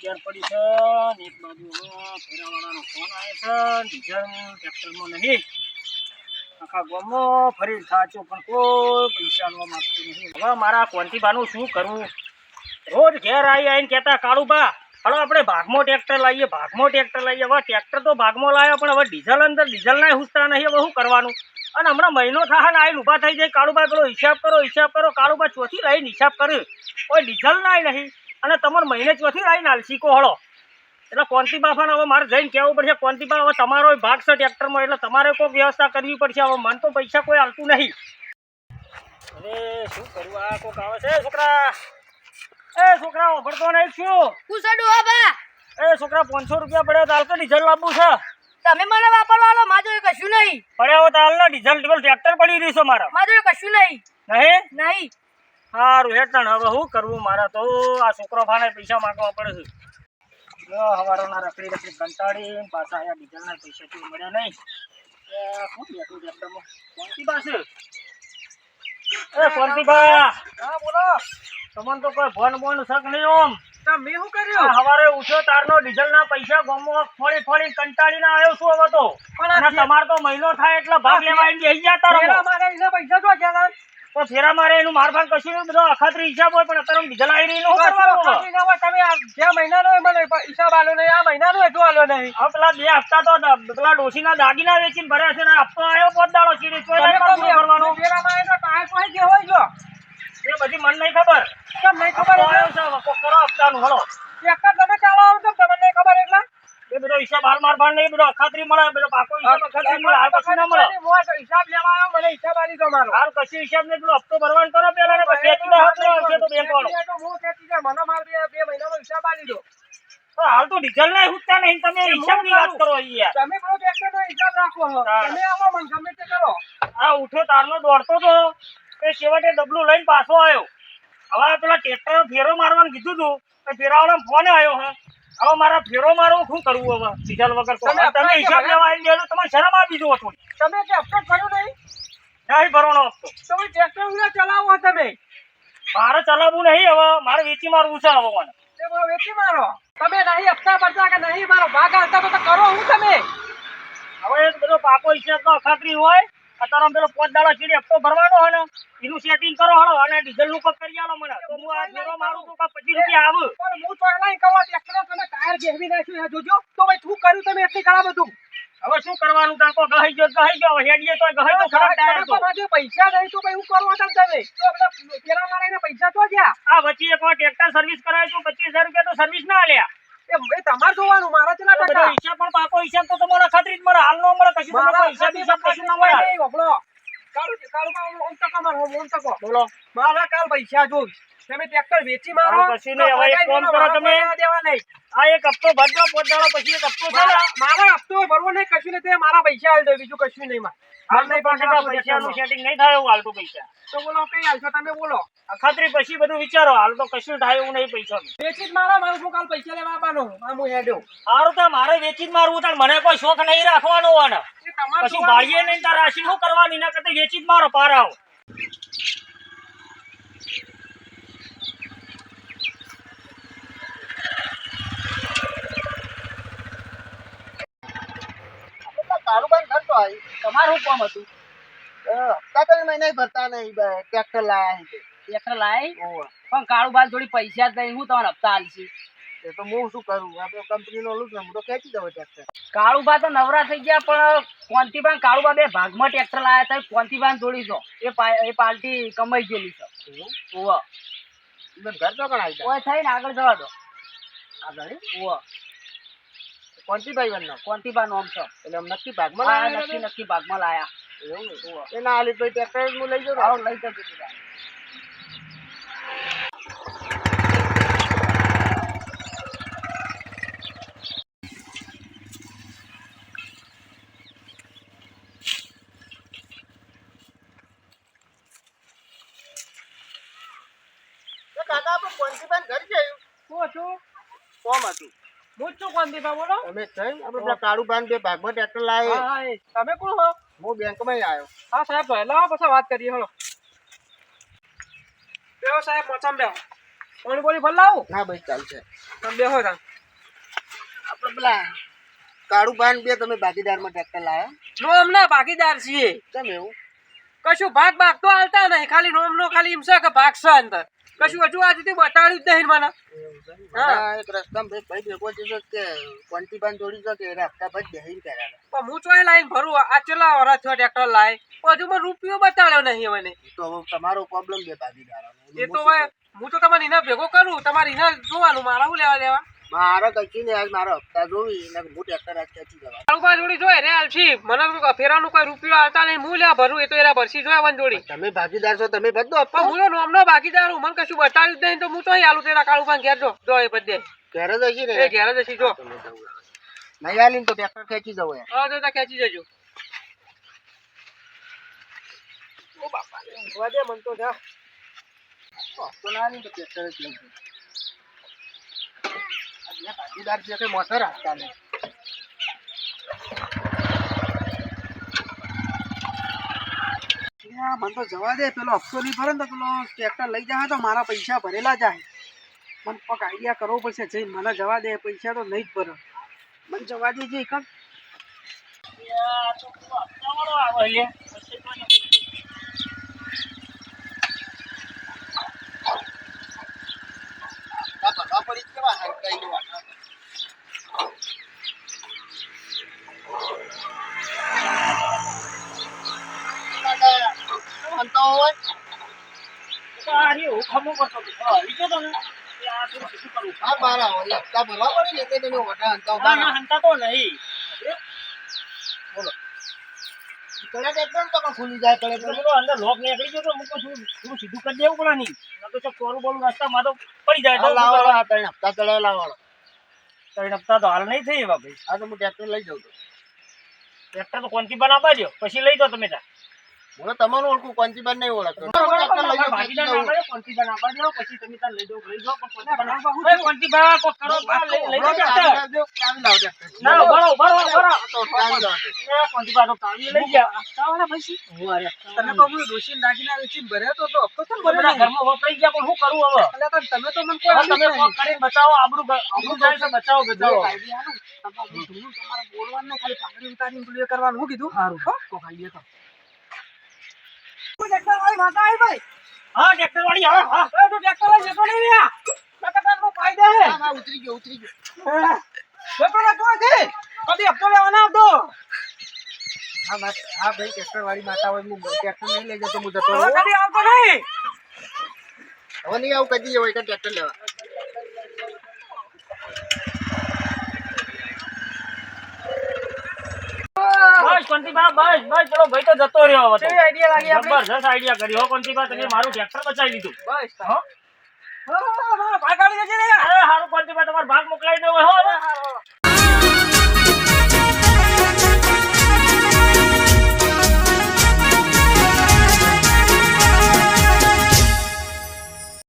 ક્યાર પડી છે? એક બાજુ ફેરાવાળાનો ફોન આવે છે. ડીઝલ ટ્રેક્ટરમાં નહીં. આખા ગામમાં ફરી સાચો પણ કોઈ પૈસા લેવા માંગતું નહીં. શું કરવું રોજ ઘેર આવી આવીને કહેતા, કાળુબા, હલો આપણે ભાગમાં ટ્રેક્ટર લાવીએ ભાગમાં ટ્રેક્ટર લાવીએ હવે ટ્રેક્ટર તો ભાગમાં લાવ્યો પણ હવે ડીઝલ અંદર ડીઝલ ના હુસતા નહીં, હવે કરવાનું? અને હમણાં મહિનો થાય ને આવીને ઊભા થઈ જાય. કાળુબા, પેલો હિસાબ કરો હિસાબ કરો. કાળુબા ચોથી લાવીને હિસાબ કરે કોઈ ડીઝલ નાય નહીં. અને તમારે મહિને ચોથી લાવીને નાલ શીખો હળો એટલે કોંતી બાફાને હવે મારે જઈને કહેવું પડશે કોંતી બા હવે તમારો ભાગ છે ટ્રેક્ટરમાં એટલે તમારે કોઈ વ્યવસ્થા કરવી પડશે. હવે મને તો પૈસા કોઈ હાલતું નહીં. અરે શું કરવું આ કોક આવે છે છોકરા? એ છોકરા ઓભળતો નહીં શું સડું હા બા? એ છોકરા પાંચસો રૂપિયા પડ્યા તાલ તો ડીઝલ લાવવું છે. તમે મને વાપરવા લો માજો કશું નહીં. પડ્યા હોય તો હાલ ને ડીઝલ ડીઝલ ટ્રેક્ટર પડી રહ્યું છે મારા. મારે કશું નહીં. નહીં? નહીં. સારું હેઠણ હવે શું કરવું મારે તો? આ છોકરો ફાને પૈસા માંગવા પડે છે. હવારોના રખડી રખડી કંટાળી પાછા આયા ડીઝલના પૈસા થી મળ્યા નહીં. એ બેઠું ટ્રેક્ટરમાં કોણતી પાસે એ કોણતીબા હા બોલો. તમને તો કોઈ ફોન બોન શક નહીં ઓમ. તમે શું કર્યું? હવારે ઉઠ્યો તારનો ડીઝલના પૈસા ગમો ફોડી ફોડી કંટાળીને આવ્યો છું હવે તો. તમારે તો મહિનો થાય એટલે ભાગ લેવા મારે પૈસા જો ગયા તો ફેરા મારે એનું મારફાન કશું નહીં બધો અખાતરી હિસાબ હોય પણ અત્યારે ડીઝલ આવી રહ્યું શું કરવાનું તમે આ જે મહિનાનો મને હિસાબ આલો નહીં આ મહિનાનો એટલું આલો નહીં. હવે પેલા બે હપ્તા તો પેલા ડોશીના દાગીના વેચીને ભર્યા છે ને હપ્તો આવ્યો પોત દાડો સીડી? કરવાનો? ફેરામાં લાઈ તો ટાયર કોઈ જે હોય જો. એ બધી મને નહીં ખબર. કેમ નહીં ખબર આવ્યો છે કરો હપ્તાનું હળો ટ્રેક્ટર તમે ચાલો આવો તો તમને નહીં ખબર એટલે? એ બધો હિસાબ હાલ માર ભાણ નહીં બધો અખાત્રી મળે બધો પાકો હિસાબ અખાત્રી મળે હાલ કશું ના મળે. હિસાબ લેવા આવ્યો મને હિસાબ આલી દો મારો. હાલ હિસાબ નહીં પેલો હપ્તો ભરવાનો કરો પેલા ને પછી વેચી હપ્તો આવશે તો બેંક વાળો. તો હું કહેતી કે મને મારે બે બે મહિનાનો હિસાબ આલી દો. હાલ તો ડીઝલ ના હુજતા નહીં તમે હિસાબની વાત કરો? અહીંયા. તમે પેલો ટ્રેક્ટરનો હિસાબ રાખો તમે આવો મને ગમે તે કરો. આ ઉઠ્યો તારનો દોડતો તો એ છેવટે ડબલું લઈને પાછો આવ્યો. હવે પેલા ટ્રેક્ટર ફેરો મારવાનું કીધું તું તો ફેરાવાળા ફોન આવ્યો હે. હવે મારા ફેરો મારવું શું કરવું હવે? ડીઝલ વગર તમે હિસાબ લેવા આવી ગયો તમારે શરમ આપી દો થોડી. તમે કે હપ્તો કર્યું નહીં? નહીં ભરવાનો હપ્તો તમે ટ્રેક્ટર ઉડા ચલાવો તમે. મારે ચલાવવું નહીં હવે મારે વેચી મારવું છે હવે મને. વેચી મારો. તમે નહીં હપ્તા ભરતા કે નહીં મારો ભાગ આવતા તો કરો હું તમે. હવે એક બધો પાકો હિસાબ તો અખાત્રી હોય અત્યારે પેલો પોત દાડા ચીડી હપ્તો ભરવાનો હોય ને એનું સેટિંગ કરો હળો અને ડીઝલનું કોક કરી આલો મને. હું આ ફેરો મારું તો પચીસ રૂપિયા આવું. પણ હું તો નહીં કહો ટ્રેક્ટર તમે ટાયર ઘેરવી નાખ્યું જોજો. તો ભાઈ શું કર્યું તમે એટલી ખરાબ બધું હવે શું કરવાનું તાકો ગહાઈ ગયો ગહાઈ ગયો. હેડીએ તો ગહાઈ તો ખરાબ ટાયર તો. માજે પૈસા નહીં તો ભાઈ હું કરો તમે તમે. તો આપણે પેલા મારા પૈસા તો ગયા આ વચ્ચે એક વાર ટ્રેક્ટર સર્વિસ કરાવી તો પચીસ હજાર રૂપિયા તો સર્વિસ ના આલ્યા. એ એ તમારે જોવાનું મારા ચલા ટકા હિસાબ પણ પાકો હિસાબ તો તમારા ખાતરી જ મારે હાલ નો મળે કશું તમારો મારા હિસાબ હિસાબ કશું ના મળે. વપડો કાળુ માં ઓમ ટકા મારો ઓમ ટકો. બોલો. મારા કાલ પૈસા જોઈ તમે ટ્રેક્ટર વેચી મારો? કશું નહીં. હવે એક કામ કરો તમે. દેવા નહીં. આ એક હપ્તો ભરજો પોત દાડો પછી એક હપ્તો છે ને મારા મારા હપ્તો ભરવો નહીં કશું નહીં. તે મારા પૈસા આલી દો બીજું કશું નહીં મારે. હાલ નહીં પણ પૈસાનું સેટિંગ નહીં થાય એવું હાલ પૈસા. તો બોલો કઈ હાલશો તમે? બોલો. આ ખાતરી પછી બધું વિચારો. હાલ તો કશું થાય એવું નહીં પૈસા વેચી જ મારા મારું શું કાલ પૈસા લેવા આવવાનો? આ હું હેડ્યો સારું તો મારે વેચી જ મારવું તાર મને કોઈ શોખ નહીં રાખવાનો હોય ને એ તમારે કશું નહીં તાર રાશિ શું કરવાની? ના કરતા વેચી જ મારો પારાઓ કારોબાર કરતો આવી તમારું કામ હતું. હપ્તા તો મહિને ભરતા નહીં ટ્રેક્ટર લાયા ટ્રેક્ટર લાય પણ પણ કાળુબાન થોડી પૈસા જ નહીં હું તમને હપ્તા આલશી એ તો હું શું કરું? આપણે કંપનીનો લઉં ને હું તો ખેંચી દઉં ટ્રેક્ટર કાળુબા તો નવરા થઈ ગયા પણ કોંતીબાન કાળુબા બે ભાગમાં ટ્રેક્ટર લાયા હતા કોંતીબાન જોડી છો? એ એ પાર્ટી કમાઈ ગયેલી છે. ઓવા ઘર તો કણ આવી ઓય થઈને આગળ જવા દો. આગળ? ઓવા કોણથી વનનો. કોંતીબા નોમ છે. એટલે નક્કી ભાગમાં માં લાયા નક્કી નક્કી ભાગમાં લાયા. એવું? એ ના આલી ભાઈ ટ્રેક્ટર હું લઈ જાઉં આવો લઈ જજો કાકા આપણે કોણથી ભાઈ ઘર જયું શું હતું? કોમ હતું. હું જ છું કોંતીબા બોલો તમે થઈ આપણે કાળુ બાંધ બે ભાગમાં ટ્રેક્ટર લાવે. હા તમે કોણ હો? હું બેંકમાં આવ્યો. હા સાહેબ પહેલા પછી વાત કરીએ હળો બેહો સાહેબ મોચમ બેહો. કોણ બોલી ભલ લાવું? ના ભાઈ ચાલશે. તમે બેહો તા આપણે પેલા કાળુ બાંધ બે તમે ભાગીદારમાં ટ્રેક્ટર લાયા. નોમ ના ભાગીદાર છીએ. કેમ એવું? કશું ભાગ ભાગ તો હાલતા નહીં. ખાલી નોમ નો ખાલી એમ છે કે ભાગ છે અંદર. કશું હજુ આજ સુધી બતાડ્યું જ નહીં મને. હા. એક ભાઈ ભાઈ ભેગો કે કોન્ટી બાન જોડી છે કે એને હપ્તા ભાઈ બેહીને હતા. પણ હું ચોય લાઈન ભરું આ ચેલા વરસ થયો ટ્રેક્ટર લાય? હજુ મને રૂપિયો બતાડ્યો નહીં મને તો તમારો પ્રોબ્લેમ બે ભાગીદારોનો. એ તો હું તો તમારે એના ભેગો કરું તમારે એના જોવાનું મારા હું લેવા દેવા? મારે કઈ ને આજ મારો હપ્તા જોવી ને હું ટ્રેક્ટર આજ ખેંચી જવા. કાળુબા જોડી જોઈ રે આલસી મને ફેરાનું કોઈ રૂપિયો આવતા નહીં હું લેવા ભરું એ તો એના ભરસી જોયા વન જોડી. તમે ભાગીદાર છો તમે બધો પણ હું તો નોમનો ભાગીદાર હું મને કશું બતાવ્યું જ નહીં તો હું તો આલુ તેના કાળુબા ઘેર જો જો એ બધે. ઘેર જ હશી એ ઘેર જ હશી જો. નહીં આલીને તો ટ્રેક્ટર ખેંચી જવું હા તો ખેંચી જજો. ઓ બાપા ઊંઘવા દે મન તો જા. તો ના આલીને તો ટ્રેક્ટર જ લઈ ભાગીદાર છે કે મોટર આપતા નહીં. મને તો જવા દે પેલો હપ્તો નહીં ભરે ને તો પેલો ટ્રેક્ટર લઈ જાય તો મારા પૈસા ભરેલા જાય. મને પગ આઈડિયા કરવો પડશે જઈ મને જવા દે પૈસા તો નહીં જ ભરે. મને જવા દે જઈ કણ આ ભરવા પડી કેવા હરકાઈ વાળા. આમ તો હોય. આ સીધું કરી દેવું પડે નહીં એટલે તમે વટા હંતાવ મારા. કડે ટ્રેક્ટર તો ખુલી જાય કડે ટ્રેક્ટર. આ લાવો, આ ત્રણ હપ્તા ચડાવ લાવો. આ તો હું ટ્રેક્ટર લઈ જાઉં છું. પછી લઈ દો તમે ત્યાં મને તમારું ઓળખું કોન્ચીબાન નહીં ઓળખતો. લઈ કોક કરો લઈ દો ચાવી રહો. આ તો ચાવી તો હું દાગીના વેચીને ભર્યો તો તો હપ્તો કેમ ભર્યો ઘરમાં વપરાઈ ગયા પણ શું કરું હવે? એટલે પણ તમે તો મને કોઈ તમે કોક કરીને બચાવો આબરૂ આબરૂ જાય છે બચાવો બચાવો. તમારે બોલવાનું ખાલી પાઘડી ઉતારીને પેલું કરવાનું. હું કીધું? સારું કોક તો. વાળી માતા આવી ભાઈ? હા ટ્રેક્ટર વાળી હા હા એ તો ટ્રેક્ટર લઈને જતો નહીં રહ્યા. નકર નો ફાયદો હે. હા, ઉતરી ગયો ઉતરી ગયો હા. જતો રહેતો છે કદી હપ્તો લેવા ના આવતો. હા મા- હા ભાઈ ટ્રેક્ટર વાળી માતા હોય હું ટ્રેક્ટર નહીં લઈ જતો હું જતો કદી આવતો નહીં. હવે નહીં આવું કદી હોય ટ્રેક્ટર લેવા બસ કોંતીબા બસ બસ ચલો ભાઈ તો જતો રહ્યો હવે. કેવી આઈડિયા લાગી આપણે? જબરજસ્ત આઈડિયા કર્યો હો કોંતીબા તમે મારું ટ્રેક્ટર બચાવી લીધું બસ. હો? હા, ભાઈ કાઢી ને. અરે હારું કોંતીબા તમારો ભાગ મોકલાવી દો હો.